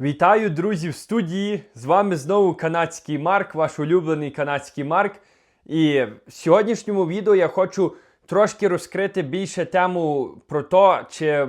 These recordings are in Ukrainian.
Вітаю, друзі, в студії. З вами знову канадський Марк, ваш улюблений канадський Марк. І в сьогоднішньому відео я хочу трошки розкрити більше тему про те, чи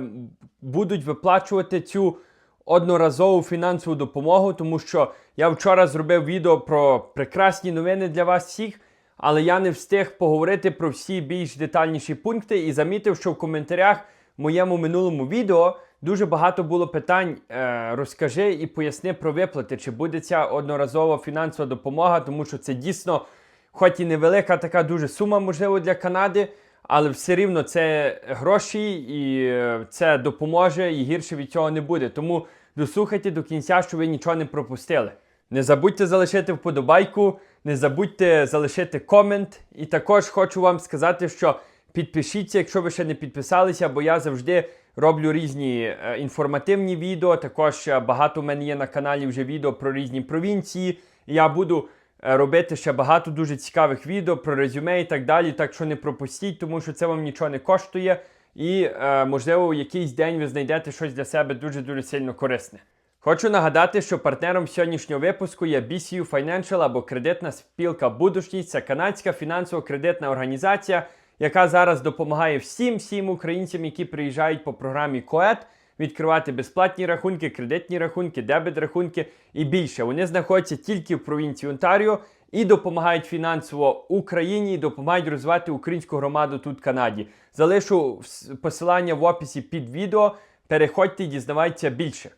будуть виплачувати цю одноразову фінансову допомогу, тому що я вчора зробив відео про прекрасні новини для вас всіх, але я не встиг поговорити про всі більш детальніші пункти і замітив, що в коментарях в моєму минулому відео дуже багато було питань. Е, розкажи і поясни про виплати, чи буде ця одноразова фінансова допомога, тому що це дійсно, хоч і невелика така дуже сума, можливо, для Канади, але все рівно це гроші і е, це допоможе, і гірше від цього не буде. Тому дослухайте до кінця, щоб ви нічого не пропустили. Не забудьте залишити вподобайку, не забудьте залишити комент. І також хочу вам сказати, що підпишіться, якщо ви ще не підписалися, бо я завжди роблю різні е, інформативні відео. Також е, багато в мене є на каналі вже відео про різні провінції. Я буду е, робити ще багато дуже цікавих відео про резюме і так далі. Так що не пропустіть, тому що це вам нічого не коштує. І, можливо, в якийсь день ви знайдете щось для себе дуже-дуже сильно корисне. Хочу нагадати, що партнером сьогоднішнього випуску є BCU Financial або кредитна спілка Будущність. Це канадська фінансово-кредитна організація, яка зараз допомагає всім всім українцям, які приїжджають по програмі КОЕТ, відкривати безплатні рахунки, кредитні рахунки, дебет рахунки і більше. Вони знаходяться тільки в провінції Онтаріо і допомагають фінансово Україні, і допомагають розвивати українську громаду тут в Канаді. Залишу посилання в описі під відео. Переходьте і дізнавайтеся більше.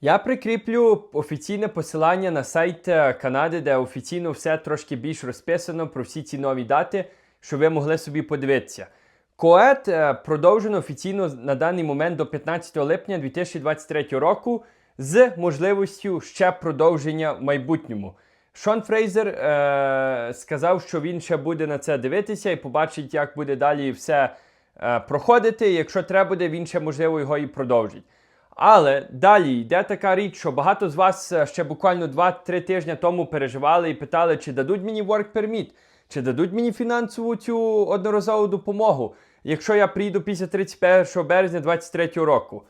Я прикріплю офіційне посилання на сайт е, Канади, де офіційно все трошки більш розписано про всі ці нові дати, щоб ви могли собі подивитися. КОЕТ е, продовжено офіційно на даний момент до 15 липня 2023 року з можливістю ще продовження в майбутньому. Шон Фрейзер е, сказав, що він ще буде на це дивитися і побачить, як буде далі все е, проходити. Якщо треба буде, він ще можливо його і продовжить. Але далі йде така річ, що багато з вас е, ще буквально 2-3 тижні тому переживали і питали, чи дадуть мені work permit, чи дадуть мені фінансову цю одноразову допомогу, якщо я прийду після 31 березня 2023 року.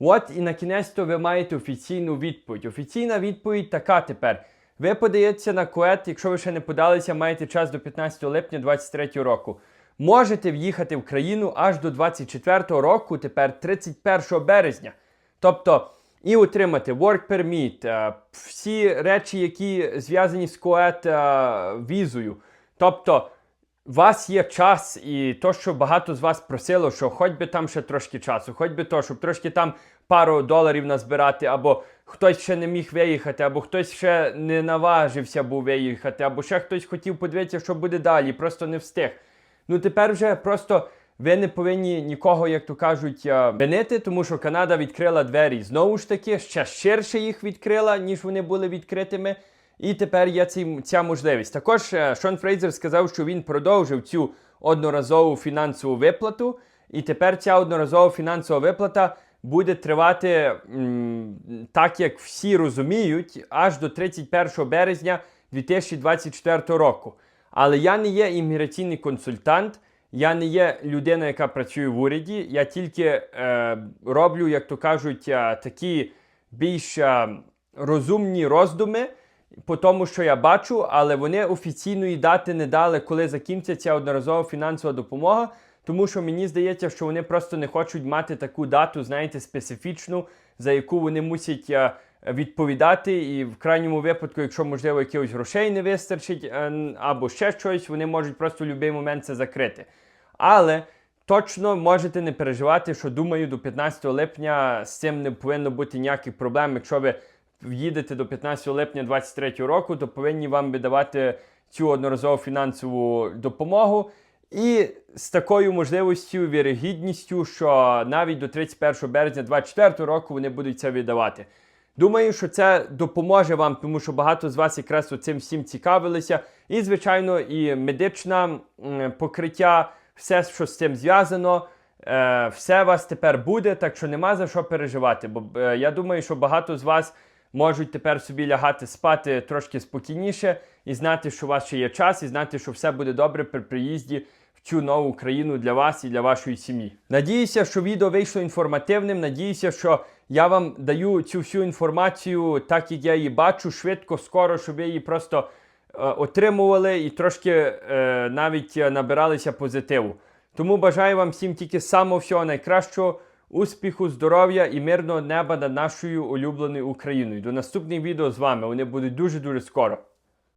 От і на кінець то ви маєте офіційну відповідь. Офіційна відповідь така тепер. Ви подаєтеся на КОЕТ, якщо ви ще не подалися, маєте час до 15 липня 2023 року. Можете в'їхати в країну аж до 24 року, тепер 31 березня. Тобто і отримати work permit, е, всі речі, які зв'язані з КОЕТ е, візою. Тобто, у вас є час, і то, що багато з вас просило, що хоч би там ще трошки часу, хоч би то, щоб трошки там пару доларів назбирати, або хтось ще не міг виїхати, або хтось ще не наважився був виїхати, або ще хтось хотів подивитися, що буде далі, просто не встиг. Ну тепер вже просто ви не повинні нікого, як то кажуть, е, винити, тому що Канада відкрила двері знову ж таки, ще ширше їх відкрила, ніж вони були відкритими. І тепер є ці, ця можливість. Також е, Шон Фрейзер сказав, що він продовжив цю одноразову фінансову виплату, і тепер ця одноразова фінансова виплата буде тривати м, так, як всі розуміють, аж до 31 березня 2024 року. Але я не є імміграційний консультант, я не є людина, яка працює в уряді. Я тільки е, роблю, як то кажуть, е, такі більш е, розумні роздуми по тому, що я бачу, але вони офіційної дати не дали, коли закінчиться одноразова фінансова допомога. Тому що мені здається, що вони просто не хочуть мати таку дату, знаєте, специфічну, за яку вони мусять е, відповідати. І в крайньому випадку, якщо можливо якихось грошей не вистачить е, або ще щось, вони можуть просто в будь-який момент це закрити. Але точно можете не переживати, що думаю, до 15 липня з цим не повинно бути ніяких проблем. Якщо ви в'їдете до 15 липня 2023 року, то повинні вам видавати цю одноразову фінансову допомогу. І з такою можливістю, вірогідністю, що навіть до 31 березня 2024 року вони будуть це видавати. Думаю, що це допоможе вам, тому що багато з вас якраз цим всім цікавилися. І, звичайно, і медичне покриття, все, що з цим зв'язано, е, все вас тепер буде, так що нема за що переживати. Бо е, я думаю, що багато з вас можуть тепер собі лягати спати трошки спокійніше і знати, що у вас ще є час, і знати, що все буде добре при приїзді в цю нову країну для вас і для вашої сім'ї. Надіюся, що відео вийшло інформативним. Надіюся, що я вам даю цю всю інформацію, так як я її бачу, швидко, скоро, щоб ви її просто е, отримували і трошки е, навіть набиралися позитиву. Тому бажаю вам всім тільки самого всього найкращого, успіху, здоров'я і мирного неба над нашою улюбленою Україною. До наступних відео з вами. Вони будуть дуже дуже скоро.